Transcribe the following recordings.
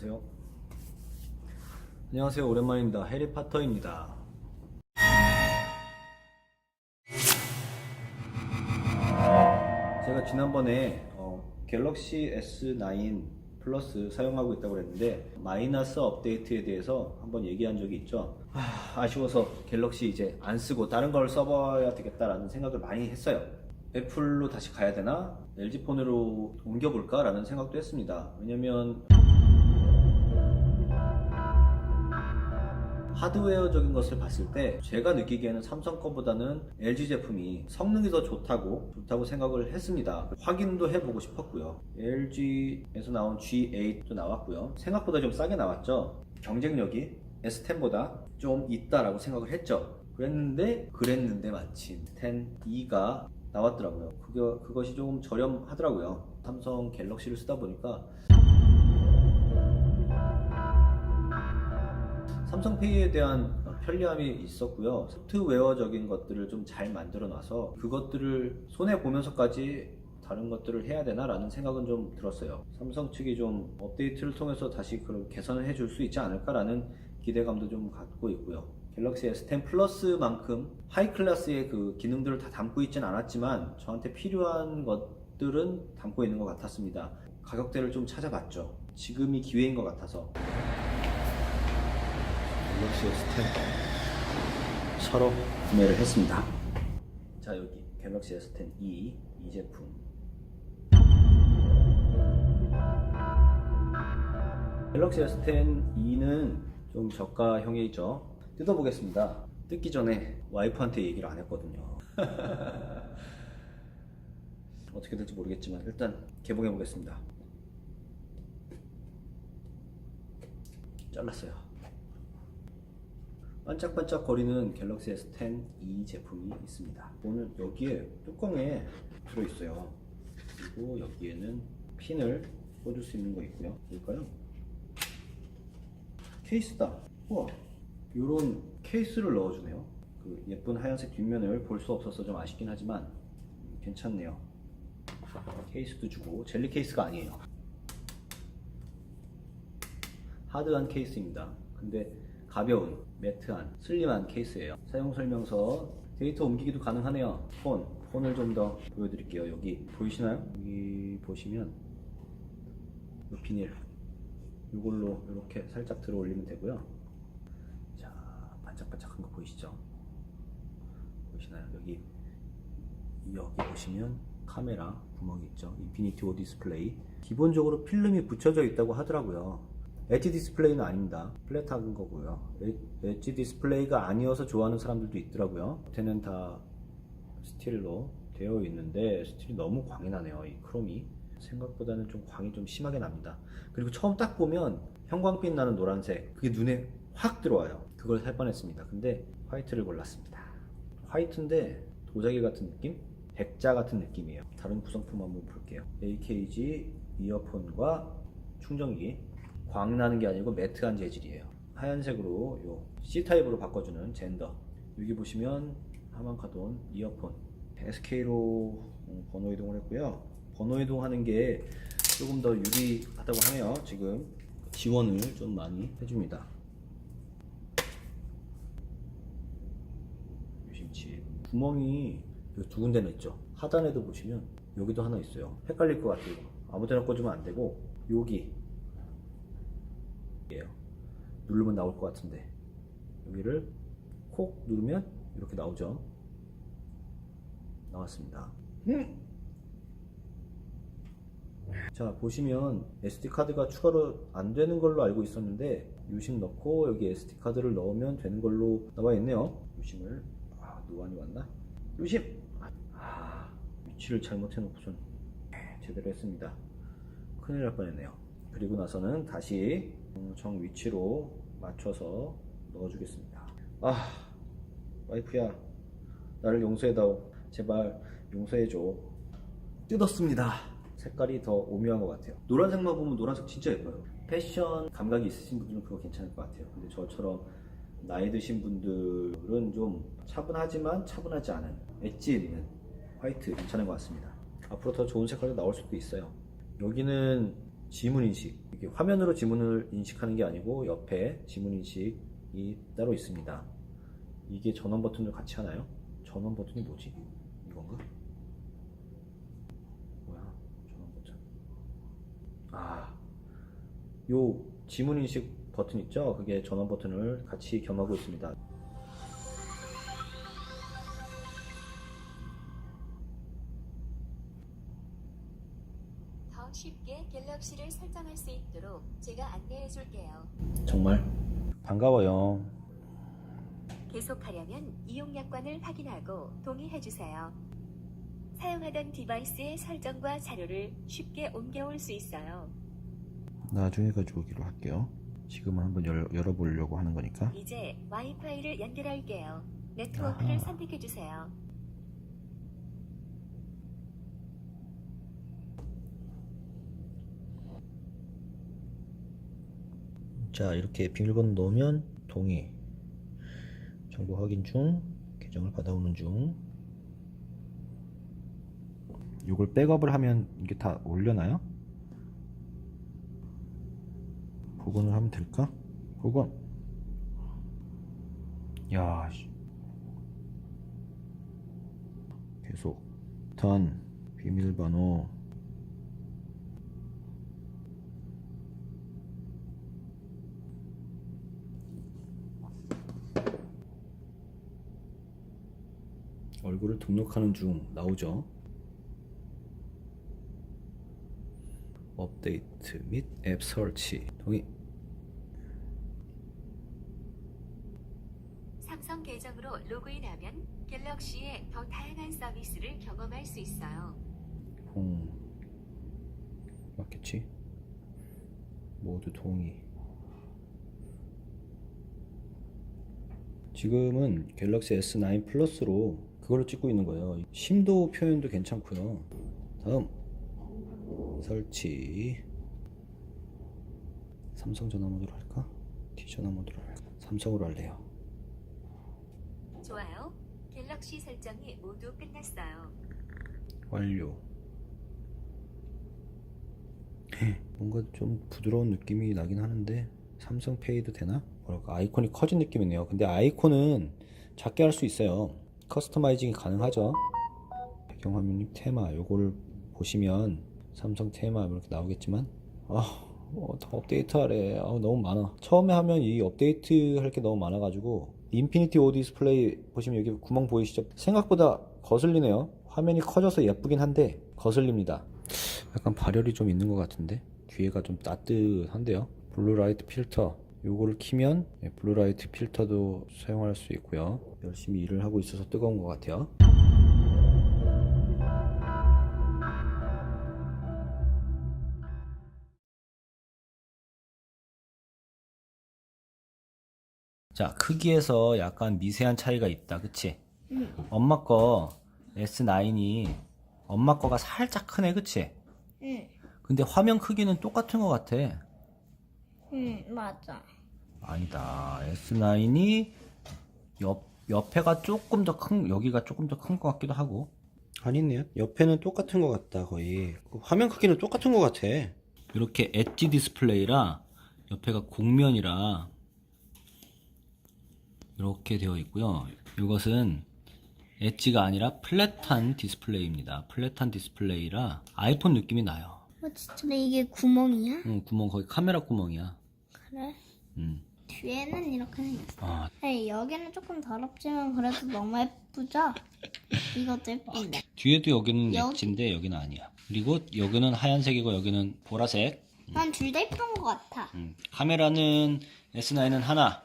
안녕하세요. 안녕하세요. 오랜만입니다. 해리파터입니다. 제가 지난번에 어, 갤럭시 S9 플러스 사용하고 있다고 그랬는데 마이너스 업데이트에 대해서 한번 얘기한 적이 있죠. 아, 아쉬워서 갤럭시 이제 안 쓰고 다른 걸 써봐야 되겠다라는 생각을 많이 했어요. 애플로 다시 가야 되나? LG 폰으로 옮겨볼까? 라는 생각도 했습니다. 왜냐면 하드웨어적인 것을 봤을 때 제가 느끼기에는 삼성 거보다는 LG 제품이 성능이 더 좋다고 좋다고 생각을 했습니다. 확인도 해보고 싶었고요. LG에서 나온 G8도 나왔고요. 생각보다 좀 싸게 나왔죠. 경쟁력이 S10보다 좀 있다라고 생각을 했죠. 그랬는데 그랬는데 마침 10E가 나왔더라고요. 그거, 그것이 조금 저렴하더라고요. 삼성 갤럭시를 쓰다 보니까 삼성페이에 대한 편리함이 있었고요. 소프트웨어적인 것들을 좀 잘 만들어 놔서 그것들을 손해 보면서까지 다른 것들을 해야 되나라는 생각은 좀 들었어요. 삼성 측이 좀 업데이트를 통해서 다시 그런 개선을 해줄 수 있지 않을까라는 기대감도 좀 갖고 있고요. 갤럭시 S10 플러스만큼 하이 클래스의 그 기능들을 다 담고 있진 않았지만 저한테 필요한 것들은 담고 있는 것 같았습니다. 가격대를 좀 찾아봤죠. 지금이 기회인 것 같아서 갤럭시 S10 서로 구매를 했습니다. 자 여기 갤럭시 S10e 이 제품. 갤럭시 S10e는 좀 저가형이죠. 뜯어보겠습니다. 뜯기 전에 와이프한테 얘기를 안 했거든요. 어떻게 될지 모르겠지만 일단 개봉해 보겠습니다. 잘랐어요. 반짝반짝 거리는 갤럭시 S10 e 제품이 있습니다. 오늘 여기에 뚜껑에 들어있어요. 그리고 여기에는 핀을 꽂을 수 있는 거 있고요. 볼까요? 케이스다. 우와. 이런 케이스를 넣어주네요. 그 예쁜 하얀색 뒷면을 볼 수 없어서 좀 아쉽긴 하지만 음, 괜찮네요. 케이스도 주고 젤리 케이스가 아니에요. 하드한 케이스입니다. 근데 가벼운, 매트한, 슬림한 케이스예요. 사용 설명서, 데이터 옮기기도 가능하네요. 폰, 폰을 좀 더 보여드릴게요. 여기 보이시나요? 여기 보시면 이 비닐, 이걸로 이렇게 살짝 들어 올리면 되고요. 자, 반짝반짝한 거 보이시죠? 보이시나요? 여기 여기 보시면 카메라 구멍이 있죠. 인피니티 오 디스플레이. 기본적으로 필름이 붙여져 있다고 하더라고요. 엣지 디스플레이는 아닙니다. 플랫한 거고요. 엣- 엣지 디스플레이가 아니어서 좋아하는 사람들도 있더라고요. 겉에는 다 스틸로 되어 있는데 스틸이 너무 광이 나네요. 이 크롬이 생각보다는 좀 광이 좀 심하게 납니다. 그리고 처음 딱 보면 형광빛 나는 노란색 그게 눈에 확 들어와요. 그걸 살 뻔했습니다. 근데 화이트를 골랐습니다. 화이트인데 도자기 같은 느낌? 백자 같은 느낌이에요. 다른 구성품 한번 볼게요. AKG 이어폰과 충전기. 광 나는 게 아니고 매트한 재질이에요. 하얀색으로 요 C 타입으로 바꿔주는 젠더. 여기 보시면 하만카돈 이어폰. SK로 번호 이동을 했고요. 번호 이동하는 게 조금 더 유리하다고 하네요. 지금 지원을 좀 많이 해줍니다. 유심칩 구멍이 두 군데는 있죠 하단에도 보시면 여기도 하나 있어요 헷갈릴 것 같아요 아무 데나 꽂으면 안 되고 여기 누르면 나올 것 같은데. 여기를 콕 누르면 이렇게 나오죠. 나왔습니다. 자 보시면 SD카드가 추가로 안 되는 걸로 알고 있었는데 유심 넣고 여기 SD카드를 넣으면 되는 걸로 나와 있네요. 유심을. 아 노안이 왔나? 유심! 아 위치를 잘못해 놓고선 제대로 했습니다. 큰일 날 뻔했네요. 그리고 나서는 다시 음, 정 위치로 맞춰서 넣어주겠습니다. 아 와이프야 나를 용서해다오. 제발 용서해줘. 뜯었습니다. 색깔이 더 오묘한 것 같아요. 노란색만 보면 노란색 진짜 예뻐요. 패션 감각이 있으신 분들은 그거 괜찮을 것 같아요. 근데 저처럼 나이 드신 분들은 좀 차분하지만 차분하지 않은 엣지 있는 화이트 괜찮은 것 같습니다. 앞으로 더 좋은 색깔도 나올 수도 있어요. 여기는 지문 인식. 이게 화면으로 지문을 인식하는 게 아니고 옆에 지문 인식이 따로 있습니다. 이게 전원 버튼을 같이 하나요? 전원 버튼이 뭐지? 이건가? 뭐야? 전원 버튼. 아, 요 지문 인식 버튼 있죠? 그게 전원 버튼을 같이 겸하고 있습니다. 더 쉽게 갤럭시를 설정할 수 있도록 제가 안내해 줄게요. 정말 반가워요. 계속하려면 이용 약관을 확인하고 동의해 주세요. 사용하던 디바이스의 설정과 자료를 쉽게 옮겨올 수 있어요. 나중에 가져오기로 할게요. 지금은 한번 열, 열어보려고 하는 거니까. 이제 와이파이를 연결할게요. 네트워크를 아하. 선택해 주세요. 자, 이렇게 비밀번호 넣으면 동의. 정보 확인 중. 계정을 받아오는 중. 이걸 백업을 하면 이게 다 올려나요? 복원을 하면 될까? 복원. 야, 씨. 계속. 던. 비밀번호. 얼굴을 등록하는 중 나오죠. 업데이트 및 앱 설치 동의. 삼성 계정으로 로그인하면 갤럭시의 더 다양한 서비스를 경험할 수 있어요. 공 맞겠지? 모두 동의. 지금은 갤럭시 S9 플러스로 그걸로 찍고 있는 거예요. 심도 표현도 괜찮고요. 다음 설치. 삼성 전화 모드로 할까? T 전화 모드로 할까? 삼성으로 할래요. 좋아요. 갤럭시 설정이 모두 끝났어요. 완료. 뭔가 좀 부드러운 느낌이 나긴 하는데 삼성 페이도 되나? 뭐랄까 아이콘이 커진 느낌이네요. 근데 아이콘은 작게 할 수 있어요. 커스터마이징이 가능하죠. 배경화면님 테마 요거를 보시면 삼성 테마 이렇게 나오겠지만 아, 어, 더 업데이트 하래. 아, 너무 많아. 처음에 하면 이 업데이트 할 게 너무 많아 가지고 인피니티 오 디스플레이 보시면 여기 구멍 보이시죠? 생각보다 거슬리네요. 화면이 커져서 예쁘긴 한데 거슬립니다. 약간 발열이 좀 있는 것 같은데 뒤에가 좀 따뜻한데요. 블루라이트 필터 요거를 키면 예, 블루라이트 필터도 사용할 수 있고요. 열심히 일을 하고 있어서 뜨거운 것 같아요. 자, 크기에서 약간 미세한 차이가 있다. 그치? 엄마 거 S9이 엄마 거가 살짝 크네. 그치? 응, 근데 화면 크기는 똑같은 것 같아. 응, 맞아. 아니다. S9이 옆, 옆에가 조금 더 큰, 여기가 조금 더 큰 것 같기도 하고. 아니네요. 옆에는 똑같은 것 같다, 거의. 그 화면 크기는 똑같은 것 같아. 이렇게 엣지 디스플레이라 옆에가 곡면이라 이렇게 되어 있고요. 이것은 엣지가 아니라 플랫한 디스플레이입니다. 플랫한 디스플레이라 아이폰 느낌이 나요. 어, 진짜 근데 이게 구멍이야? 응, 구멍 거기 카메라 구멍이야. 그래? 음. 뒤에는 이렇게 생겼어. 아, 에이, 여기는 조금 더럽지만 그래도 너무 예쁘죠? 이것도 예쁜데. 뒤에도 여기는 여기- 엣지인데 여기는 아니야. 그리고 여기는 하얀색이고 여기는 보라색. 난 둘 다 예쁜 것 같아. 음, 카메라는 S9은 하나.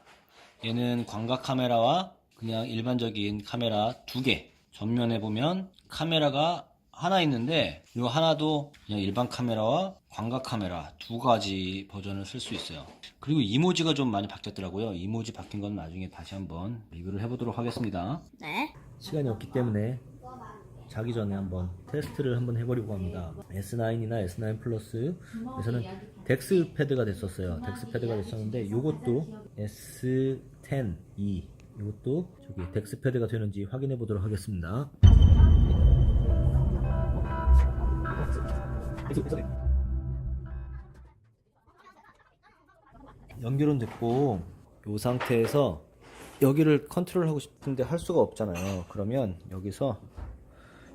얘는 광각 카메라와 그냥 일반적인 카메라 두 개. 전면에 보면 카메라가 하나 있는데 이 하나도 그냥 일반 카메라와 광각 카메라 두 가지 버전을 쓸 수 있어요. 그리고 이모지가 좀 많이 바뀌었더라고요. 이모지 바뀐 건 나중에 다시 한번 리뷰를 해보도록 하겠습니다. 네. 시간이 없기 때문에 자기 전에 한번 테스트를 한번 해보려고 합니다. S9이나 S9 플러스에서는 덱스 패드가 됐었어요. 덱스 패드가 됐었는데 이것도 S10e 이것도 저기 덱스 패드가 되는지 확인해 보도록 하겠습니다. 연결은 됐고 이 상태에서 여기를 컨트롤하고 싶은데 할 수가 없잖아요. 그러면 여기서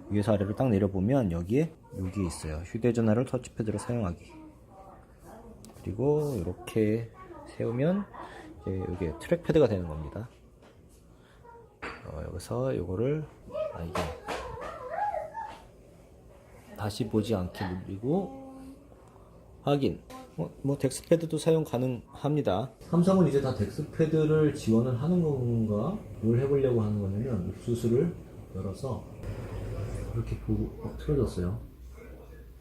위에서 아래로 딱 내려보면 여기에 여기 있어요. 휴대전화를 터치패드로 사용하기. 그리고 이렇게 세우면 이제 이게 트랙패드가 되는 겁니다. 어, 여기서 이거를 아 이게 다시 보지 않게 누르고 확인. 뭐, 뭐 덱스패드도 사용 가능합니다. 삼성은 이제 다 덱스패드를 지원을 하는 건가? 뭘 해보려고 하는 거냐면 옥수수를 열어서 이렇게 보고 어, 틀어졌어요.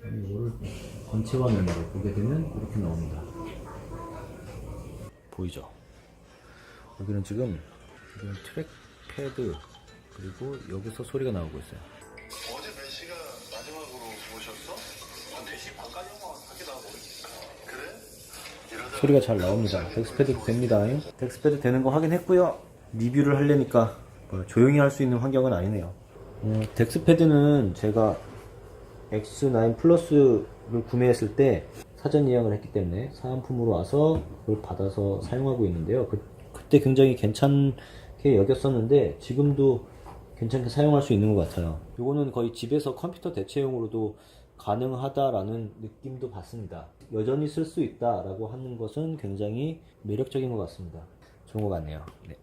이거를 전체 화면으로 보게 되면 이렇게 나옵니다. 보이죠? 여기는 지금 트랙패드 그리고 여기서 소리가 나오고 있어요. 소리가 잘 나옵니다. 덱스패드 됩니다. 덱스패드 되는 거 확인했고요. 리뷰를 하려니까 뭐 조용히 할 수 있는 환경은 아니네요. 음, 덱스패드는 제가 X9 플러스를 구매했을 때 사전 예약을 했기 때문에 사은품으로 와서 그걸 받아서 사용하고 있는데요. 그, 그때 굉장히 괜찮게 여겼었는데 지금도 괜찮게 사용할 수 있는 것 같아요. 이거는 거의 집에서 컴퓨터 대체용으로도 가능하다라는 느낌도 받습니다. 여전히 쓸 수 있다라고 하는 것은 굉장히 매력적인 것 같습니다. 좋은 것 같네요. 네.